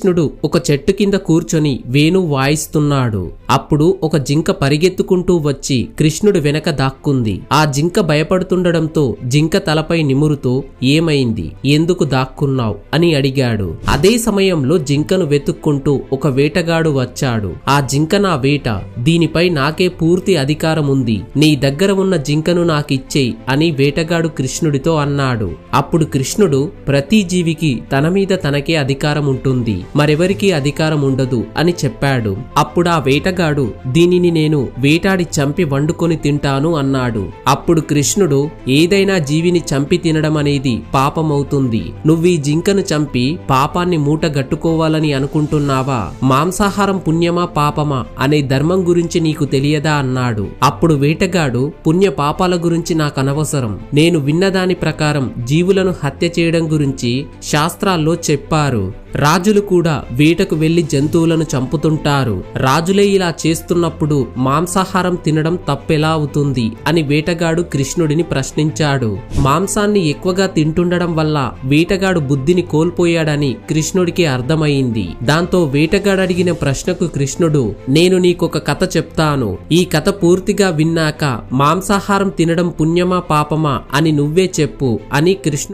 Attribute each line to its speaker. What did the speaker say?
Speaker 1: కృష్ణుడు ఒక చెట్టు కింద కూర్చొని వేణు వాయిస్తున్నాడు. అప్పుడు ఒక జింక పరిగెత్తుకుంటూ వచ్చి కృష్ణుడు వెనక దాక్కుంది. ఆ జింక భయపడుతుండడంతో జింక తలపై నిమురుతో ఏమైంది? ఎందుకు దాక్కున్నావు? అని అడిగాడు. అదే సమయంలో జింకను వెతుక్కుంటూ ఒక వేటగాడు వచ్చాడు. ఆ జింక నా వేట. దీనిపై నాకే పూర్తి అధికారం ఉంది నీ దగ్గర ఉన్న జింకను నాకిచ్చేయి అని వేటగాడు కృష్ణుడితో అన్నాడు. అప్పుడు కృష్ణుడు ప్రతి జీవికి తన మీద తనకే అధికారం ఉంటుంది మరెవరికి అధికారం ఉండదు అని చెప్పాడు. అప్పుడు ఆ వేటగాడు దీనిని నేను వేటాడి చంపి వండుకొని తింటాను అన్నాడు. అప్పుడు కృష్ణుడు ఏదైనా జీవిని చంపి తినడం అనేది పాపమవుతుంది. నువ్వీ జింకను చంపి పాపాన్ని మూటగట్టుకోవాలని అనుకుంటున్నావా? మాంసాహారం పుణ్యమా పాపమా? అనే ధర్మం గురించి నీకు తెలియదా? అన్నాడు. అప్పుడు వేటగాడు పుణ్య పాపాల గురించి నాకు అనవసరం. నేను విన్నదాని ప్రకారం జీవులను హత్య చేయడం గురించి శాస్త్రాల్లో చెప్పారు. రాజులు కూడా వేటకు వెళ్ళి జంతువులను చంపుతుంటారు. రాజులే ఇలా చేస్తున్నప్పుడు మాంసాహారం తినడం తప్పెలా అవుతుంది అని వేటగాడు కృష్ణుడిని ప్రశ్నించాడు. మాంసాన్ని ఎక్కువగా తింటుండడం వల్ల వేటగాడు బుద్ధిని కోల్పోయాడని కృష్ణుడికి అర్థమైంది. దాంతో వేటగాడు అడిగిన ప్రశ్నకు కృష్ణుడు నేను నీకొక కథ చెప్తాను. ఈ కథ పూర్తిగా విన్నాక మాంసాహారం తినడం పుణ్యమా పాపమా అని నువ్వే చెప్పు అని కృష్ణుడు